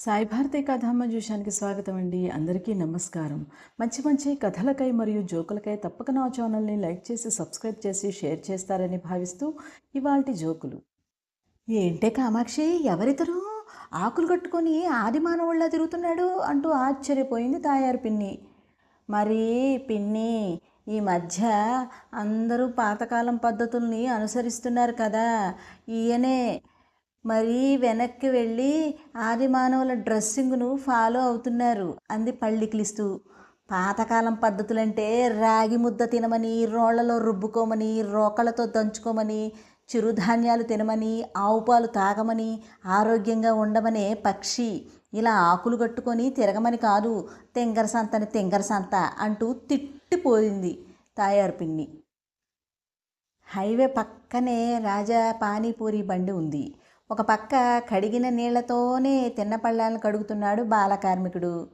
సాయి భారతి కథామంజూషానికి స్వాగతం అండి అందరికీ నమస్కారం. మంచి మంచి కథలకై మరియు జోకులకై తప్పక నా ఛానల్ని లైక్ చేసి సబ్స్క్రైబ్ చేసి షేర్ చేస్తారని భావిస్తూ ఇవాల్టి జోకులు. ఏంటే కామాక్షి ఎవరితరు ఆకులు కట్టుకొని ఆది మానవుళ్ళ తిరుగుతున్నాడు అంటూ ఆశ్చర్యపోయింది తాయారు పిన్ని. మరి పిన్ని ఈ మధ్య అందరూ పాతకాలం పద్ధతుల్ని అనుసరిస్తున్నారు కదా. ఈయనే మరి వెనక్కి వెళ్ళి ఆదిమానవుల డ్రెస్సింగ్ను ఫాలో అవుతున్నారు అంది పళ్ళికిలిస్తూ పాతకాలం పద్ధతులంటే రాగి ముద్ద తినమని రోళ్ళలో రుబ్బుకోమని రోకలతో దంచుకోమని చిరుధాన్యాలు తినమని ఆవు పాలు తాగమని ఆరోగ్యంగా ఉండమనే పక్షి. ఇలా ఆకులు కట్టుకొని తిరగమని కాదు తెంగర సంతని తెంగర సంత అంటూ తిట్టిపోయింది తాయారు పిన్ని. హైవే పక్కనే రాజా పానీపూరి బండి ఉంది. ఒక పక్క కడిగిన నీళ్ళతోనే తిన్న పళ్ళాలను కడుగుతున్నాడు బాలకార్మికుడు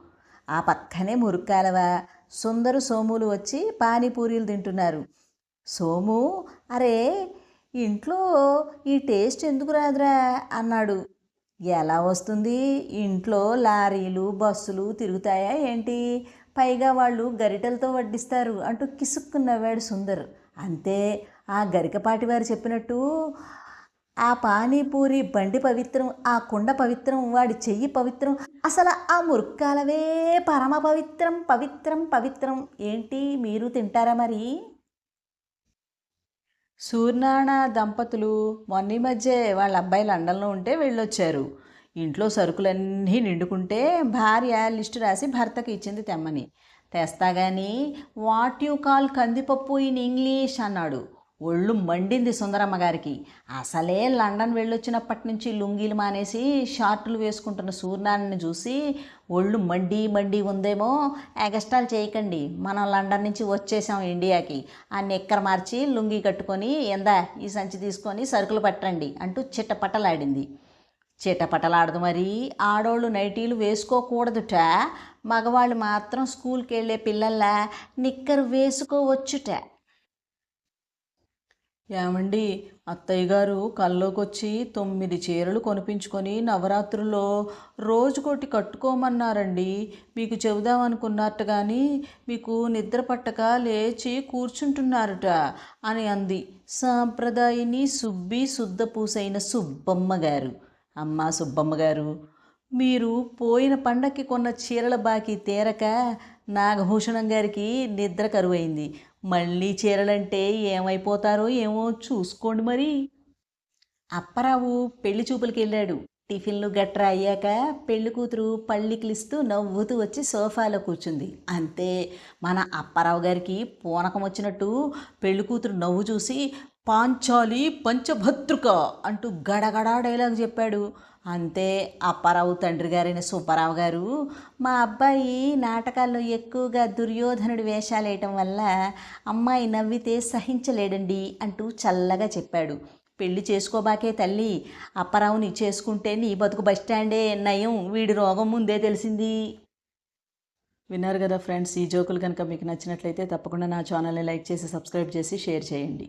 ఆ పక్కనే మురుక్కాలవ సుందరు సోములు వచ్చి పానీపూరీలు తింటున్నారు. సోము అరే ఇంట్లో ఈ టేస్ట్ ఎందుకు రాదురా? అన్నాడు. ఎలా వస్తుంది? ఇంట్లో లారీలు బస్సులు తిరుగుతాయా ఏంటి? పైగా వాళ్ళు గరిటెలతో వడ్డిస్తారు అంటూ కిసుక్కు నవ్వాడు సుందర్. అంతే ఆ గరికపాటి వారు చెప్పినట్టు ఆ పానీపూరి బండి పవిత్రం ఆ కుండ పవిత్రం వాడి చెయ్యి పవిత్రం అసలు ఆ మురుక్కాలవే పరమ పవిత్రం పవిత్రం పవిత్రం. ఏంటి? మీరు తింటారా మరి? సూర్యనారాయణ దంపతులు మొన్న మధ్య వాళ్ళ అబ్బాయి లండన్లో ఉంటే వెళ్ళొచ్చారు. ఇంట్లో సరుకులన్నీ నిండుకుంటే భార్య లిస్టు రాసి భర్తకి ఇచ్చింది తెమ్మని. తెస్తా కానీ what you call kandipappu in English అన్నాడు. ఒళ్ళు మండింది సుందరమ్మ గారికి. అసలే లండన్ వెళ్ళొచ్చినప్పటి నుంచి లుంగీలు మానేసి షార్ట్లు వేసుకుంటున్న సూర్యనారాయణని చూసి ఒళ్ళు మండి మండి ఉందేమో ఎగస్టాల్ చేయకండి. మనం లండన్ నుంచి వచ్చేసాం ఇండియాకి. ఆ నిక్కర మార్చి లుంగీ కట్టుకొని ఎందా ఈ సంచి తీసుకొని సరుకులు పట్టండి అంటూ చిట్టపట్టలాడింది చిట్టపట్టలాడదు మరి. ఆడోళ్ళు నైటీలు వేసుకోకూడదుట. మగవాళ్ళు మాత్రం స్కూల్కి వెళ్ళే పిల్లల్లా నిక్కరు వేసుకోవచ్చుట. ఏమండి? అత్తయ్య గారు కల్లోకొచ్చి తొమ్మిది చీరలు కొనిపించుకొని నవరాత్రుల్లో రోజుకోటి కట్టుకోమన్నారండి. మీకు చెబుదామనుకున్నట్టు కానీ మీకు నిద్ర పట్టక లేచి కూర్చుంటున్నారట అని అంది సాంప్రదాయని సుబ్బి శుద్ధ పూసైన సుబ్బమ్మ గారు. అమ్మ సుబ్బమ్మ గారు మీరు పోయిన పండక్కి కొన్న చీరల బాకీ తీరక నాగభూషణం గారికి నిద్ర కరువైంది. మళ్ళీ చీరలంటే ఏమైపోతారో ఏమో చూసుకోండి మరి. అప్పారావు పెళ్ళి చూపులకి వెళ్ళాడు టిఫిన్లు గట్రా అయ్యాక పెళ్ళి కూతురు పళ్ళికిలిస్తూ నవ్వుతూ వచ్చి సోఫాలో కూర్చుంది. అంతే మన అప్పారావు గారికి పూనకం వచ్చినట్టు పెళ్ళి కూతురు నవ్వు చూసి పాంచాలి పంచభద్రుక అంటూ గడగడా డైలాగ్ చెప్పాడు. అంతే అప్పారావు తండ్రి గారైన సుబ్బారావు గారు మా అబ్బాయి నాటకాల్లో ఎక్కువగా దుర్యోధనుడి వేషాలు వేయటం వల్ల అమ్మాయి నవ్వితే సహించలేడండి అంటూ చల్లగా చెప్పాడు. పెళ్ళి చేసుకోబాకే తల్లి అప్పారావుని చేసుకుంటే నీ బతుకు బస్టాండే నయం వీడి రోగం ముందే తెలిసింది. విన్నారు కదా ఫ్రెండ్స్ ఈ జోకులు కనుక మీకు నచ్చినట్లయితే తప్పకుండా నా ఛానల్ని లైక్ చేసి సబ్స్క్రైబ్ చేసి షేర్ చేయండి.